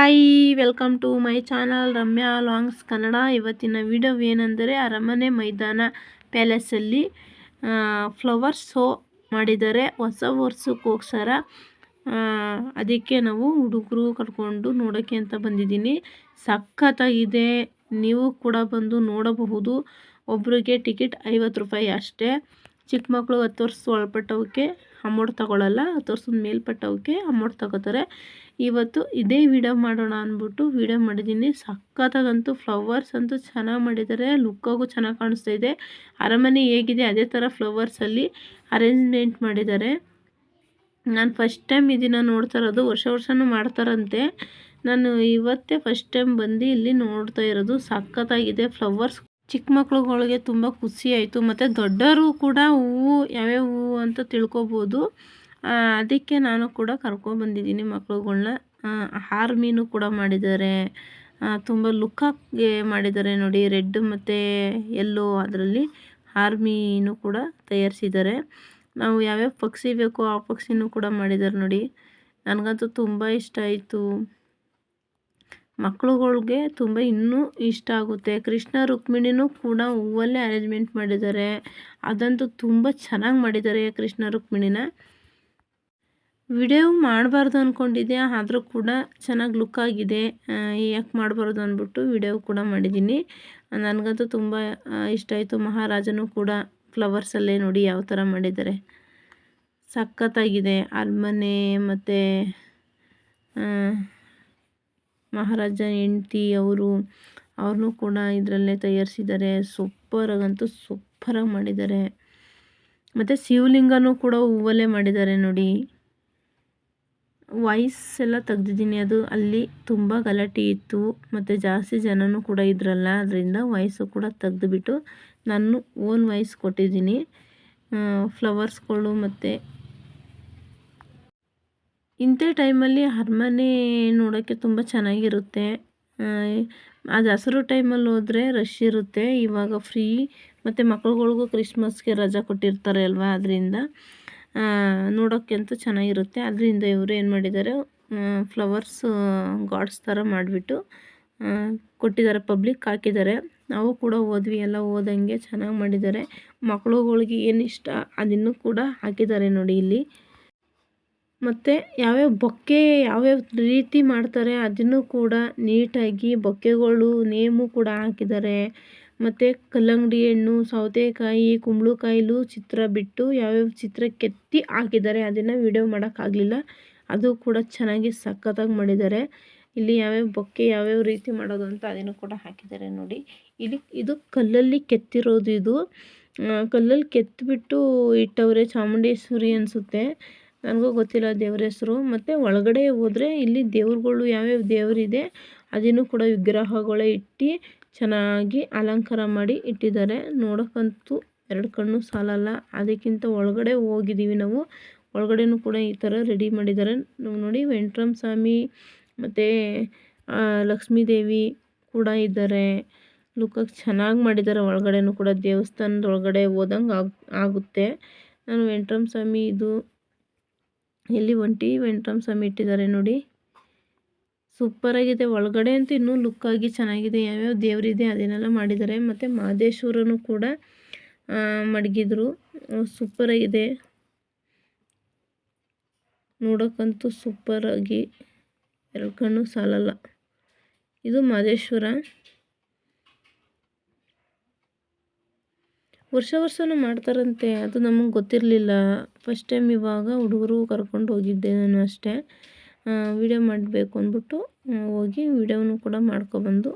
Hi, welcome to my channel Ramya ಲಾಂಗ್ಸ್ Kannada. ಇವತ್ತಿನ video ಏನೆಂದರೆ ಅರಮನೆ ಮೈದಾನ ಪ್ಯಾಲೇಸಲ್ಲಿ ಫ್ಲವರ್ ಶೋ ಮಾಡಿದ್ದಾರೆ. ಹೊಸ ವರ್ಷಕ್ಕೋಸ್ಕರ ಅದಕ್ಕೆ ನಾವು ಹುಡುಗರು ಕರ್ಕೊಂಡು ನೋಡೋಕ್ಕೆ ಅಂತ ಬಂದಿದ್ದೀನಿ. ಸಖತ್ತಾಗಿದೆ. ನೀವು ಕೂಡ ಬಂದು ನೋಡಬಹುದು. ಒಬ್ಬರಿಗೆ ಟಿಕೆಟ್ ಐವತ್ತು ರೂಪಾಯಿ ಅಷ್ಟೇ. ಚಿಕ್ಕ ಮಕ್ಕಳು ಹತ್ತು ವರ್ಷ ಒಳಪಟ್ಟವಕ್ಕೆ ಅಮೌಂಟ್ ತಗೊಳ್ಳಲ್ಲ ಹತ್ತು ವರ್ಷದ ಮೇಲ್ಪಟ್ಟವಕ್ಕೆ ಅಮೌಂಟ್ ತಗೋತಾರೆ. ಇವತ್ತು ಇದೇ ವಿಡಿಯೋ ಮಾಡೋಣ ಅಂದ್ಬಿಟ್ಟು ವಿಡಿಯೋ ಮಾಡಿದ್ದೀನಿ. ಸಖತ್ತಾಗಂತೂ ಫ್ಲವರ್ಸ್ ಅಂತೂ ಚೆನ್ನಾಗಿ ಮಾಡಿದ್ದಾರೆ. ಲುಕ್ಕಾಗೂ ಚೆನ್ನಾಗಿ ಕಾಣಿಸ್ತಾ ಇದೆ. ಅರಮನೆ ಹೇಗಿದೆ ಅದೇ ಥರ ಫ್ಲವರ್ಸಲ್ಲಿ ಅರೇಂಜ್ಮೆಂಟ್ ಮಾಡಿದ್ದಾರೆ. ನಾನು ಫಸ್ಟ್ ಟೈಮ್ ಇದನ್ನು ನೋಡ್ತಾ ಇರೋದು, ವರ್ಷ ವರ್ಷನೂ ಮಾಡ್ತಾರಂತೆ. ನಾನು ಇವತ್ತೇ ಫಸ್ಟ್ ಟೈಮ್ ಬಂದು ಇಲ್ಲಿ ನೋಡ್ತಾ ಇರೋದು. ಸಖತ್ತಾಗಿದೆ ಫ್ಲವರ್ಸ್ ಚಿಕ್ಕ ಮಕ್ಳುಗಳಿಗೆ ತುಂಬ ಆಯಿತು. ಮತ್ತು ದೊಡ್ಡವರು ಕೂಡ ಹೂವು, ಯಾವ್ಯಾವ ಹೂವು ಅಂತ ತಿಳ್ಕೊಬೋದು. ಅದಕ್ಕೆ ನಾನು ಕೂಡ ಕರ್ಕೊಬಂದಿದ್ದೀನಿ ಮಕ್ಳುಗಳ್ನ. ಹಾರ ಮೀನು ಕೂಡ ಮಾಡಿದ್ದಾರೆ. ತುಂಬ ಲುಕ್ಕಾಗಿ ಮಾಡಿದ್ದಾರೆ ನೋಡಿ. ರೆಡ್ ಮತ್ತು ಎಲ್ಲೋ ಅದರಲ್ಲಿ ಹಾರ ಮೀನು ಕೂಡ ತಯಾರಿಸಿದ್ದಾರೆ. ನಾವು ಯಾವ್ಯಾವ ಪಕ್ಷಿ ಬೇಕೋ ಆ ಪಕ್ಷಿನೂ ಕೂಡ ಮಾಡಿದ್ದಾರೆ ನೋಡಿ. ನನಗಂತೂ ತುಂಬ ಇಷ್ಟ ಆಯಿತು. ಮಕ್ಳುಗಳ್ಗೆ ತುಂಬ ಇನ್ನೂ ಇಷ್ಟ ಆಗುತ್ತೆ. ಕೃಷ್ಣ, ರುಕ್ಮಿಣಿನೂ ಕೂಡ ಹೂವಲ್ಲೇ ಅರೇಂಜ್ಮೆಂಟ್ ಮಾಡಿದ್ದಾರೆ. ಅದಂತೂ ತುಂಬ ಚೆನ್ನಾಗಿ ಮಾಡಿದ್ದಾರೆ ಕೃಷ್ಣ, ರುಕ್ಮಿಣಿನ. ವಿಡಿಯೋ ಮಾಡಬಾರ್ದು ಅಂದ್ಕೊಂಡಿದ್ದೆ ಆದರೂ ಕೂಡ ಚೆನ್ನಾಗಿ ಲುಕ್ ಆಗಿದೆ. ಯಾಕೆ ಮಾಡಬಾರ್ದು ಅಂದ್ಬಿಟ್ಟು ವಿಡಿಯೋ ಕೂಡ ಮಾಡಿದ್ದೀನಿ. ನನಗಂತೂ ತುಂಬ ಇಷ್ಟ ಆಯಿತು. ಮಹಾರಾಜನೂ ಕೂಡ ಫ್ಲವರ್ಸಲ್ಲೇ ನೋಡಿ ಯಾವ ಥರ ಮಾಡಿದ್ದಾರೆ. ಸಖತ್ತಾಗಿದೆ. ಅರಮನೆ ಮತ್ತು ಮಹಾರಾಜ ಹೆಂಡ್ತಿ ಅವರು ಅವ್ರನ್ನೂ ಕೂಡ ಇದರಲ್ಲೇ ತಯಾರಿಸಿದ್ದಾರೆ. ಸೂಪರಾಗಂತೂ ಸೂಪರಾಗಿ ಮಾಡಿದ್ದಾರೆ. ಮತ್ತು ಶಿವಲಿಂಗನೂ ಕೂಡ ಹೂವಲ್ಲೇ ಮಾಡಿದ್ದಾರೆ ನೋಡಿ. ವಾಯ್ಸ್ ಎಲ್ಲ ತೆಗ್ದಿದ್ದೀನಿ. ಅದು ಅಲ್ಲಿ ತುಂಬ ಗಲಾಟೆ ಇತ್ತು. ಮತ್ತು ಜಾಸ್ತಿ ಜನನೂ ಕೂಡ ಇದ್ರಲ್ಲ, ಅದರಿಂದ ವಾಯ್ಸು ಕೂಡ ತೆಗೆದುಬಿಟ್ಟು ನಾನು ಓನ್ ವಾಯ್ಸ್ ಕೊಟ್ಟಿದ್ದೀನಿ. ಫ್ಲವರ್ಸ್ಗಳು ಮತ್ತು ಇಂಥ ಟೈಮಲ್ಲಿ ಅರಮನೆ ನೋಡೋಕ್ಕೆ ತುಂಬ ಚೆನ್ನಾಗಿರುತ್ತೆ. ಆ ಹಸಿರು ಟೈಮಲ್ಲಿ ಹೋದರೆ ರಶ್ ಇರುತ್ತೆ. ಇವಾಗ ಫ್ರೀ. ಮತ್ತು ಮಕ್ಳುಗಳ್ಗೂ ಕ್ರಿಸ್ಮಸ್ಗೆ ರಜಾ ಕೊಟ್ಟಿರ್ತಾರೆ ಅಲ್ವಾ ಅದರಿಂದ. ನೋಡೋಕ್ಕೆ ಅಂತೂ ಚೆನ್ನಾಗಿರುತ್ತೆ. ಅದರಿಂದ ಇವರು ಏನು ಮಾಡಿದ್ದಾರೆ ಫ್ಲವರ್ಸ್ ಗಾಡ್ಸ್ ಥರ ಮಾಡಿಬಿಟ್ಟು ಕೊಟ್ಟಿದ್ದಾರೆ ಪಬ್ಲಿಕ್ ಹಾಕಿದ್ದಾರೆ. ನಾವು ಕೂಡ ಓದ್ವಿ ಎಲ್ಲ ಓದಂಗೆ ಚೆನ್ನಾಗಿ ಮಾಡಿದ್ದಾರೆ. ಮಕ್ಕಳುಗಳಿಗೆ ಏನು ಇಷ್ಟ, ಅದನ್ನು ಕೂಡ ಹಾಕಿದ್ದಾರೆ ನೋಡಿ ಇಲ್ಲಿ. ಮತ್ತು ಯಾವ್ಯಾವ ಬೊಕ್ಕೆ ಯಾವ್ಯಾವ ರೀತಿ ಮಾಡ್ತಾರೆ ಅದನ್ನು ಕೂಡ ನೀಟಾಗಿ ಬೊಕ್ಕೆಗಳು, ನೇಮು ಕೂಡ ಹಾಕಿದ್ದಾರೆ. ಮತ್ತು ಕಲ್ಲಂಗಡಿ ಹಣ್ಣು, ಸೌತೆಕಾಯಿ, ಕುಂಬಳಕಾಯಿಲು ಚಿತ್ರ ಬಿಟ್ಟು ಯಾವ್ಯಾವ ಚಿತ್ರ ಕೆತ್ತಿ ಹಾಕಿದ್ದಾರೆ ಅದನ್ನು ವಿಡಿಯೋ ಮಾಡೋಕ್ಕಾಗಲಿಲ್ಲ. ಅದು ಕೂಡ ಚೆನ್ನಾಗಿ ಸಖತ್ತಾಗಿ ಮಾಡಿದ್ದಾರೆ. ಇಲ್ಲಿ ಯಾವ್ಯಾವ ಬೊಕ್ಕೆ ಯಾವ್ಯಾವ ರೀತಿ ಮಾಡೋದು ಅಂತ ಅದನ್ನು ಕೂಡ ಹಾಕಿದ್ದಾರೆ ನೋಡಿ. ಇಲ್ಲಿ ಇದು ಕಲ್ಲಲ್ಲಿ ಕೆತ್ತಿರೋದು ಇದು. ಕಲ್ಲಲ್ಲಿ ಕೆತ್ತಿಬಿಟ್ಟು ಇಟ್ಟವ್ರೆ ಚಾಮುಂಡೇಶ್ವರಿ ಅನಿಸುತ್ತೆ. ನನಗೂ ಗೊತ್ತಿಲ್ಲ ದೇವ್ರ ಹೆಸರು. ಮತ್ತು ಒಳಗಡೆ ಹೋದರೆ ಇಲ್ಲಿ ದೇವ್ರುಗಳು ಯಾವ್ಯಾವ ದೇವರಿದೆ ಅದನ್ನು ಕೂಡ ವಿಗ್ರಹಗಳೇ ಇಟ್ಟು ಚೆನ್ನಾಗಿ ಅಲಂಕಾರ ಮಾಡಿ ಇಟ್ಟಿದ್ದಾರೆ. ನೋಡೋಕ್ಕಂತೂ ಎರಡು ಕಣ್ಣು ಸಾಲಲ್ಲ. ಅದಕ್ಕಿಂತ ಒಳಗಡೆ ಹೋಗಿದ್ದೀವಿ ನಾವು. ಒಳಗಡೆನೂ ಕೂಡ ಈ ಥರ ರೆಡಿ ಮಾಡಿದ್ದಾರೆ. ನಾವು ನೋಡಿ ವೆಂಟ್ರಮ್ ಸ್ವಾಮಿ ಮತ್ತು ಲಕ್ಷ್ಮೀ ದೇವಿ ಕೂಡ ಇದ್ದಾರೆ. ಲುಕ್ಕಾಗಿ ಚೆನ್ನಾಗಿ ಮಾಡಿದ್ದಾರೆ. ಒಳಗಡೆನೂ ಕೂಡ ದೇವಸ್ಥಾನದ ಒಳಗಡೆ ಹೋದಂಗೆ ಆಗುತ್ತೆ. ನಾನು ವೆಂಟ್ರಮ್ ಸ್ವಾಮಿ ಇದು ಎಲ್ಲಿ ಒಂಟಿ ವೆಂಟ್ರಮ್ ಸ್ವಾಮಿ ಇಟ್ಟಿದ್ದಾರೆ ನೋಡಿ. ಸೂಪರಾಗಿದೆ ಒಳಗಡೆ ಅಂತೂ ಇನ್ನೂ ಲುಕ್ಕಾಗಿ ಚೆನ್ನಾಗಿದೆ. ಯಾವ್ಯಾವ ದೇವರಿದೆ ಅದನ್ನೆಲ್ಲ ಮಾಡಿದ್ದಾರೆ. ಮತ್ತು ಮಹದೇಶ್ವರನು ಕೂಡ ಮಡಗಿದ್ರು. ಸೂಪರಾಗಿದೆ ನೋಡೋಕ್ಕಂತೂ ಸೂಪರಾಗಿ ಎರಡು ಕಣ್ಣು ಸಾಲಲ್ಲ. ಇದು ಮಹದೇಶ್ವರ ವರ್ಷ ವರ್ಷವೂ ಮಾಡ್ತಾರಂತೆ, ಅದು ನಮಗೆ ಗೊತ್ತಿರಲಿಲ್ಲ. ಫಸ್ಟ್ ಟೈಮ್ ಇವಾಗ ಹುಡುಗರು ಕರ್ಕೊಂಡು ಹೋಗಿದ್ದೆ ನಾನು ಅಷ್ಟೇ. ವೀಡಿಯೋ ಮಾಡಬೇಕು ಅಂದ್ಬಿಟ್ಟು ಹೋಗಿ ವೀಡಿಯೋನು ಕೂಡ ಮಾಡ್ಕೊಬಂದು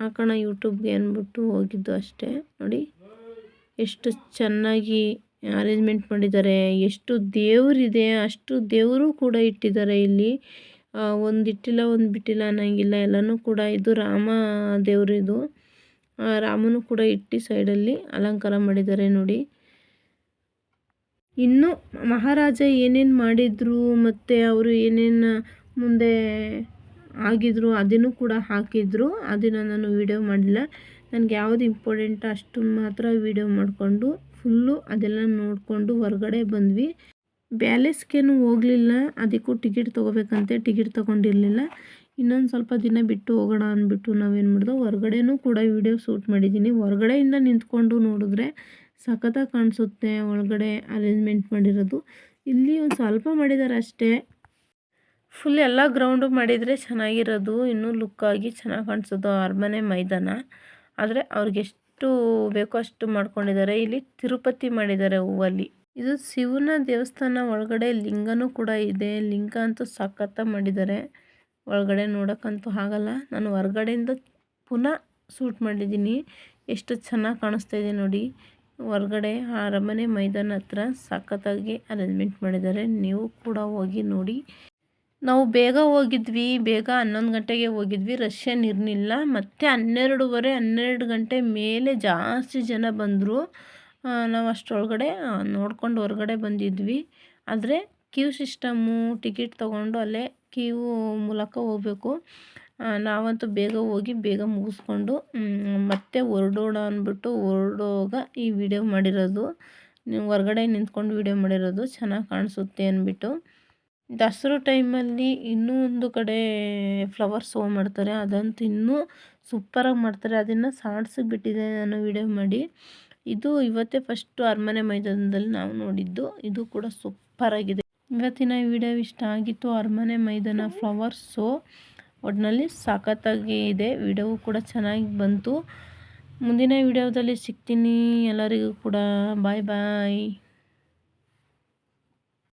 ಹಾಕೋಣ ಯೂಟ್ಯೂಬ್ಗೆ ಅಂದ್ಬಿಟ್ಟು ಹೋಗಿದ್ದು ಅಷ್ಟೇ. ನೋಡಿ, ಎಷ್ಟು ಚೆನ್ನಾಗಿ ಅರೇಂಜ್ಮೆಂಟ್ ಮಾಡಿದ್ದಾರೆ, ಎಷ್ಟು ದೇವರಿದೆ, ಅಷ್ಟು ದೇವರು ಕೂಡ ಇಟ್ಟಿದ್ದಾರೆ ಇಲ್ಲಿ. ಒಂದು ಇಟ್ಟಿಲ್ಲ ಒಂದು ಬಿಟ್ಟಿಲ್ಲ ಅನ್ನೋಂಗಿಲ್ಲ, ಎಲ್ಲನೂ ಕೂಡ ಇದು ರಾಮ ದೇವರಿದು. ರಾಮನು ಕೂಡ ಇಟ್ಟು ಸೈಡಲ್ಲಿ ಅಲಂಕಾರ ಮಾಡಿದ್ದಾರೆ ನೋಡಿ. ಇನ್ನು ಮಹಾರಾಜ ಏನೇನು ಮಾಡಿದರು ಮತ್ತು ಅವರು ಏನೇನು ಮುಂದೆ ಆಗಿದ್ರು ಅದನ್ನು ಕೂಡ ಹಾಕಿದ್ರು. ಅದನ್ನು ನಾನು ವೀಡಿಯೋ ಮಾಡಿಲ್ಲ ನನಗೆ ಯಾವುದು ಇಂಪಾರ್ಟೆಂಟ್ ಅಷ್ಟು ಮಾತ್ರ ವೀಡಿಯೋ ಮಾಡಿಕೊಂಡು ಫುಲ್ಲು ಅದೆಲ್ಲ ನೋಡಿಕೊಂಡು ಹೊರಗಡೆ ಬಂದ್ವಿ. ಬ್ಯಾಲೆಸ್ಗೇನು ಹೋಗಲಿಲ್ಲ. ಅದಕ್ಕೂ ಟಿಕೆಟ್ ತೊಗೋಬೇಕಂತೆ. ಟಿಕೆಟ್ ತೊಗೊಂಡಿರಲಿಲ್ಲ. ಇನ್ನೊಂದು ಸ್ವಲ್ಪ ದಿನ ಬಿಟ್ಟು ಹೋಗೋಣ ಅಂದ್ಬಿಟ್ಟು ನಾವೇನು ಮಾಡಿದೋ, ಹೊರಗಡೆನೂ ಕೂಡ ವೀಡಿಯೋ ಶೂಟ್ ಮಾಡಿದ್ದೀನಿ. ಹೊರ್ಗಡೆಯಿಂದ ನಿಂತ್ಕೊಂಡು ನೋಡಿದ್ರೆ ಸಖತ್ತಾಗಿ ಕಾಣಿಸುತ್ತೆ ಒಳಗಡೆ ಅರೇಂಜ್ಮೆಂಟ್ ಮಾಡಿರೋದು. ಇಲ್ಲಿ ಒಂದು ಸ್ವಲ್ಪ ಮಾಡಿದ್ದಾರೆ ಅಷ್ಟೇ. ಫುಲ್ ಎಲ್ಲ ಗ್ರೌಂಡು ಮಾಡಿದರೆ ಚೆನ್ನಾಗಿರೋದು, ಇನ್ನೂ ಲುಕ್ಕಾಗಿ ಚೆನ್ನಾಗಿ ಕಾಣಿಸೋದು ಅರಮನೆ ಮೈದಾನ. ಆದರೆ ಅವ್ರಿಗೆಷ್ಟು ಬೇಕೋ ಅಷ್ಟು ಮಾಡ್ಕೊಂಡಿದ್ದಾರೆ ಇಲ್ಲಿ ತಿರುಪತಿ ಮಾಡಿದ್ದಾರೆ ಹೂವಲ್ಲಿ. ಇದು ಶಿವನ ದೇವಸ್ಥಾನ ಒಳಗಡೆ ಲಿಂಗನೂ ಕೂಡ ಇದೆ. ಲಿಂಗ ಅಂತೂ ಸಖತ್ತಾಗಿ ಮಾಡಿದ್ದಾರೆ ಒಳಗಡೆ ನೋಡೋಕ್ಕಂತೂ ಆಗಲ್ಲ. ನಾನು ಹೊರ್ಗಡೆಯಿಂದ ಪುನಃ ಸೂಟ್ ಮಾಡಿದ್ದೀನಿ. ಎಷ್ಟು ಚೆನ್ನಾಗಿ ಕಾಣಿಸ್ತಾ ಇದೆ ನೋಡಿ. ಹೊರ್ಗಡೆ ಆ ಅರಮನೆ ಮೈದಾನ ಹತ್ರ ಸಖತ್ತಾಗಿ ಅರೇಂಜ್ಮೆಂಟ್ ಮಾಡಿದ್ದಾರೆ. ನೀವು ಕೂಡ ಹೋಗಿ ನೋಡಿ. ನಾವು ಬೇಗ ಹೋಗಿದ್ವಿ. ಬೇಗ ಹನ್ನೊಂದು ಗಂಟೆಗೆ ಹೋಗಿದ್ವಿ. ರಶ್ ಏನು ಇರಲಿಲ್ಲ. ಮತ್ತು ಹನ್ನೆರಡೂವರೆ, ಹನ್ನೆರಡು ಗಂಟೆ ಮೇಲೆ ಜಾಸ್ತಿ ಜನ ಬಂದರು. ನಾವು ಅಷ್ಟರೊಳಗಡೆ ನೋಡ್ಕೊಂಡು ಹೊರಗಡೆ ಬಂದಿದ್ವಿ. ಆದರೆ, ಕ್ಯೂ ಸಿಸ್ಟಮ್ಮು ಟಿಕೆಟ್ ತೊಗೊಂಡು ಅಲ್ಲೇ ಕ್ಯೂ ಮೂಲಕ ಹೋಗಬೇಕು. ನಾವಂತೂ ಬೇಗ ಹೋಗಿ ಬೇಗ ಮುಗಿಸ್ಕೊಂಡು ಮತ್ತೆ ಹೊರಡೋಣ ಅಂದ್ಬಿಟ್ಟು ಹೊರಡೋಗ ಈ ವಿಡಿಯೋ ಮಾಡಿರೋದು. ನೀವು ಹೊರಗಡೆ ನಿಂತ್ಕೊಂಡು ವಿಡಿಯೋ ಮಾಡಿರೋದು ಚೆನ್ನಾಗಿ ಕಾಣಿಸುತ್ತೆ ಅಂದ್ಬಿಟ್ಟು. ದಸರಾ ಟೈಮಲ್ಲಿ ಇನ್ನೂ ಒಂದು ಕಡೆ ಫ್ಲವರ್ ಶೋ ಮಾಡ್ತಾರೆ. ಅದಂತೂ ಇನ್ನೂ ಸೂಪರಾಗಿ ಮಾಡ್ತಾರೆ. ಅದನ್ನು ಸಾಡ್ಸಿ ಬಿಟ್ಟಿದೆ ನಾನು ವಿಡಿಯೋ ಮಾಡಿ. ಇದು ಇವತ್ತೇ ಫಸ್ಟು ಅರಮನೆ ಮೈದಾನದಲ್ಲಿ ನಾವು ನೋಡಿದ್ದು. ಇದು ಕೂಡ ಸೂಪರಾಗಿದೆ ಇವತ್ತಿನ ವಿಡಿಯೋ ಇಷ್ಟ ಆಗಿತ್ತು, ಅರಮನೆ ಮೈದಾನ ಫ್ಲವರ್ ಸೋ ಒಟ್ಟಿನಲ್ಲಿ ಸಖತ್ತಾಗಿ ಇದೆ, ವಿಡಿಯೋವು ಕೂಡ ಚೆನ್ನಾಗಿ ಬಂತು. ಮುಂದಿನ ವಿಡಿಯೋದಲ್ಲಿ ಸಿಗ್ತೀನಿ, ಎಲ್ಲರಿಗೂ ಕೂಡ ಬಾಯ್ ಬಾಯ್